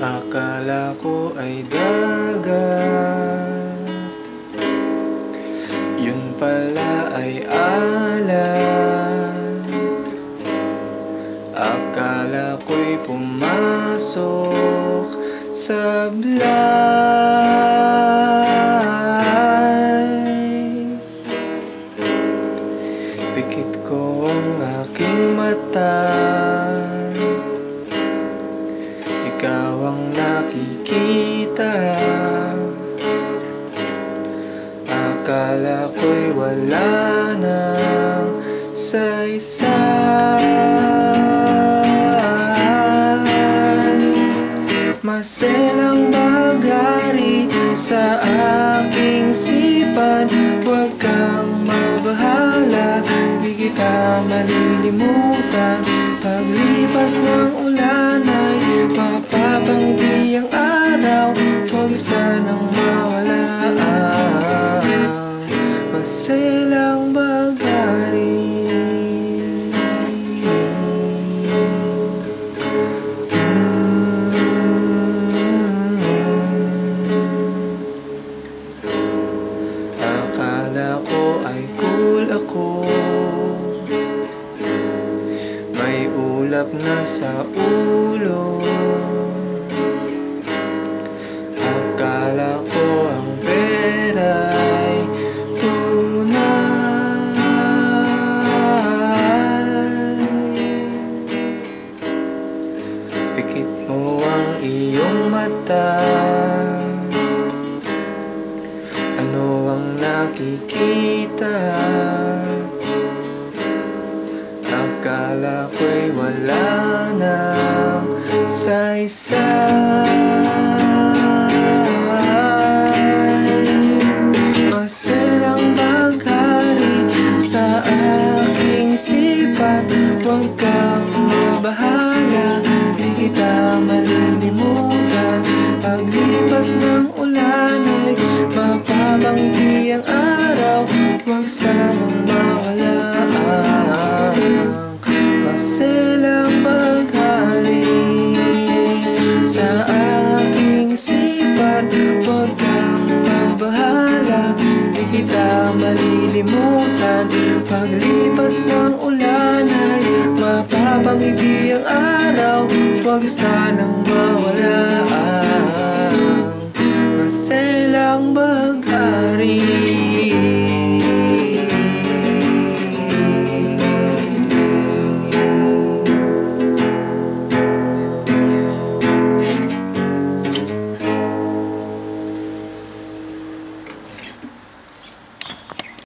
Akala ko ay dagat. Yun pala ay alat. Akala ko'y pumasok sa blay. Pikit ko ang aking mata ang nakikita. Akala ko'y wala nang saysay Maselang bagari sa aking sipan. Huwag kang mabahala, di kita malilimutan Paglipas ng ulan ay mapapangiti ang araw. Huwag sanang mawala. Ang maselang bagari Akala ko ay cool ako ulap na sa ulo. Akala ko ang pera'y tunay. Pikit mo ang iyong mata. Ano ang nakikita? Akala ko'y wala nang saysay. Maselang baghari sa aking sipat. Huwag kang mabahala, di kita malilimutan. Paglipas ng ulan ay mapapangiti ang araw. Huwag sanang sa aking isipan Huwag kang mabahala, di kita malilimutan. Paglipas ng ulan ay mapapangiti ang araw. Huwag sanang mawala ang masaya.